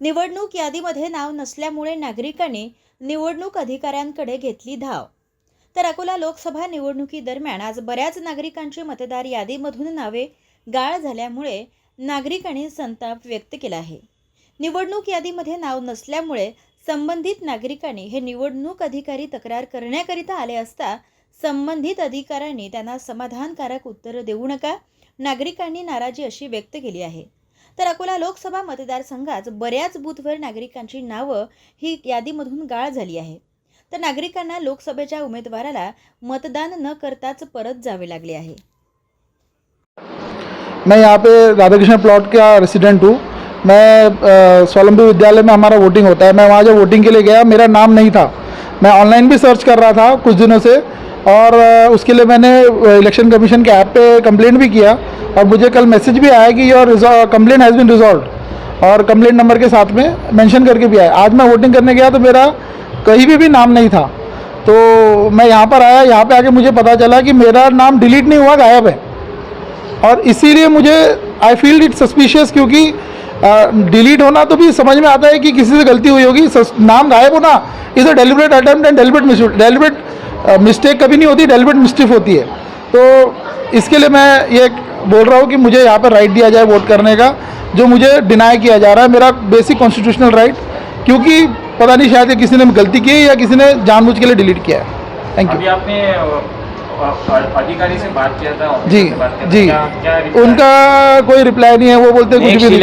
निवडणूक यादीमध्ये नाव नसल्यामुळे नागरिकांनी निवडणूक अधिकाऱ्यांकडे घेतली धाव. तर अकोला लोकसभा निवडणुकीदरम्यान आज बऱ्याच नागरिकांची मतदार यादीमधून नावे गाळ झाल्यामुळे नागरिकांनी संताप व्यक्त केला आहे. निवडणूक यादीमध्ये नाव नसल्यामुळे संबंधित नागरिकांनी हे निवडणूक अधिकारी तक्रार करण्याकरिता आले असता संबंधित अधिकाऱ्यांनी त्यांना समाधानकारक उत्तर देऊ नका. नागरिकांनी नाराजी अशी व्यक्त केली आहे. तर अकोला लोकसभा मतदारसंघात बऱ्याच बूथवर नागरिकांची नावं ही यादीमधून गाळ झाली आहे. तर नागरिकांना लोकसभेच्या उमेदवाराला मतदान न करताच परत जावे लागले आहे. मैं यहाँ पे राधा कृष्ण प्लॉट का रेसिडेंट हूँ। मैं अ, स्वावलंबी विद्यालय में हमारा वोटिंग होता है। मैं वहाँ जब वोटिंग के लिए गया मेरा नाम नहीं था। मैं ऑनलाइन भी सर्च कर रहा था कुछ दिनों से। और उसके लिए मैंने इलेक्शन कमीशन के ऐप पे कंप्लेंट भी किया। और मुझे कल मैसेज भी आया कि your complaint has been resolve और कंप्लेंट नंबर के साथ में मेंशन करके भी आया। आज मैं वोटिंग करने गया तो मेरा कहीं भी भी नाम नहीं था। तो मैं यहाँ पर आया, यहाँ पे आके मुझे पता चला कि मेरा नाम डिलीट नहीं हुआ, गायब है। और इसीलिए मुझे आई फील इट सस्पिशियस क्योंकि डिलीट होना तो भी समझ में आता है कि किसी से गलती हुई होगी। नाम गायब होना is a deliberate attempt and deliberate mistake deliberate mistake कभी नहीं होती डेलिबरेट मिस्टेक होती है। तो इसके लिए मैं ये बोल रहा हूँ कि मुझे यहाँ पर राइट दिया जाए वोट करने का जो मुझे डिनाई किया जा रहा है मेरा बेसिक कॉन्स्टिट्यूशनल राइट क्योंकि पता नहीं शायद किसी ने गलती की है या किसी ने जानबूझ के लिए डिलीट किया है। थैंक यू आपने अधिकारी से बात किया था जी किया था, जी। क्या- क्या उनका कोई रिप्लाई नहीं है वो बोलते हैं कुछ भी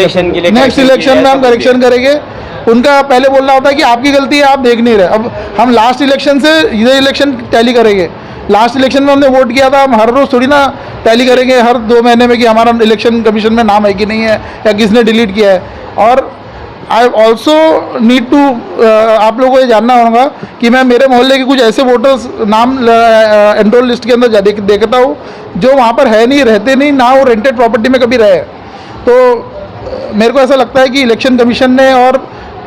नेक्स्ट इलेक्शन में हम करेक्शन करेंगे। उनका पहले बोलना होता है कि आपकी गलती है आप देख नहीं रहे। अब हम लास्ट इलेक्शन से ये इलेक्शन टैली करेंगे। लास्ट इलेक्शन में हमने वोट किया था हम हर रोज़ थोड़ी ना टैली करेंगे हर दो महीने में कि हमारा इलेक्शन कमीशन में नाम है कि नहीं है या किसने डिलीट किया है। और आई ऑल्सो नीड टू आप लोगों को ये जानना होगा कि मैं मेरे मोहल्ले के कुछ ऐसे वोटर्स नाम एनरोल लिस्ट के अंदर देख, देखता हूँ जो वहाँ पर है नहीं रहते नहीं ना वो रेंटेड प्रॉपर्टी में कभी रहे। तो मेरे को ऐसा लगता है कि इलेक्शन कमीशन ने और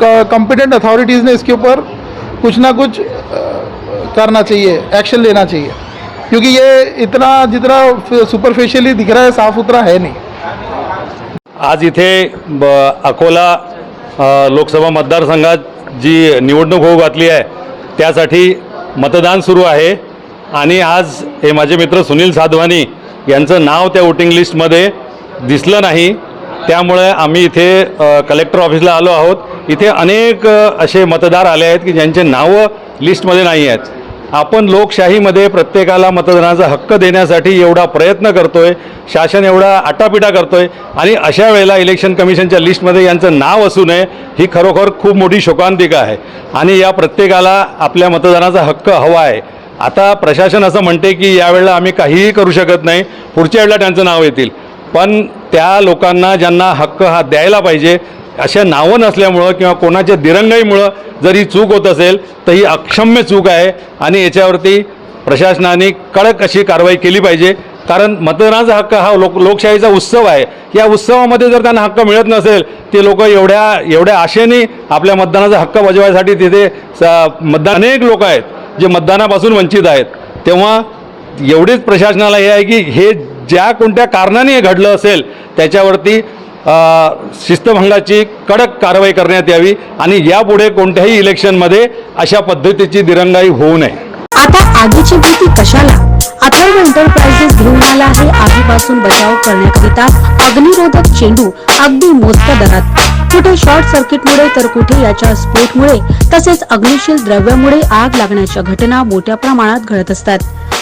कॉम्पिटेंट अथॉरिटीज़ ने इसके ऊपर कुछ ना कुछ करना चाहिए एक्शन लेना चाहिए। क्योंकि ये इतना जितना सुपरफिशियली दिख रहा है साफ़ सुथरा है नहीं। आज इथे ब अकोला अ, लोकसभा मतदारसंघात जी निवडणूक होऊ घातली आहे त्यासाठी मतदान सुरू आहे. आणि आज हे माझे मित्र सुनील साधवानी यांचं नाव त्या वोटिंग लिस्टमध्ये दिसलं नाही. त्यामुळे आम्ही इथे कलेक्टर ऑफिसला आलो आहोत. इथे अनेक असे मतदार आले आहेत की ज्यांचे नावं लिस्टमध्ये नाही आहेत. आपण लोकशाहीमध्ये प्रत्येकाला मतदानाचा हक्क देण्यासाठी एवढा प्रयत्न करतोय शासन एवढा आटापिटा करतोय आणि अशा वेळेला इलेक्शन कमिशनच्या लिस्टमध्ये यांचं नाव असू नये ही खरोखर खूप मोठी शोकांतिका आहे. आणि या प्रत्येकाला आपल्या मतदानाचा हक्क हवा आहे. आता प्रशासन असं म्हणते की यावेळेला आम्ही काहीही करू शकत नाही पुढच्या वेळेला त्यांचं नाव येतील. पण त्या लोकांना ज्यांना हक्क हा द्यायला पाहिजे अशा नावं नसल्यामुळं किंवा कोणाच्या दिरंगाईमुळं जर ही चूक होत असेल तर ही अक्षम्य चूक आहे आणि याच्यावरती प्रशासनाने कडक अशी कारवाई केली पाहिजे. कारण मतदानाचा हक्क हा लोक लोकशाहीचा उत्सव आहे. या उत्सवामध्ये जर त्यांना हक्क मिळत नसेल ते लोक एवढ्या एवढ्या आशेने आपल्या मतदानाचा हक्क बजवायसाठी तिथे स मतदान अनेक लोक आहेत जे मतदानापासून वंचित आहेत. तेव्हा एवढीच प्रशासनाला हे आहे की हे ज्या कोणत्या कारणाने हे घडलं असेल त्याच्यावरती शिस्तभंगाची कडक कारवाई करण्यात यावी आणि यापुढे कोणत्याही इलेक्शनमध्ये अशा पद्धतीची दिरंगाई होऊ नये. आता आगीची भीती कशाला? अथर्व एंटरप्राइजेस घेऊन आला आहे आगीपासून बचाव करण्याकरिता अग्निरोधक चेंडू अगदी मोजक्या दरात. कुठे शॉर्ट सर्किटमुळे तर कुठे याच्या स्फोटमुळे तसेच अग्निशील द्रव्यामुळे आग लागण्याच्या घटना मोठ्या प्रमाणात घडत असतात.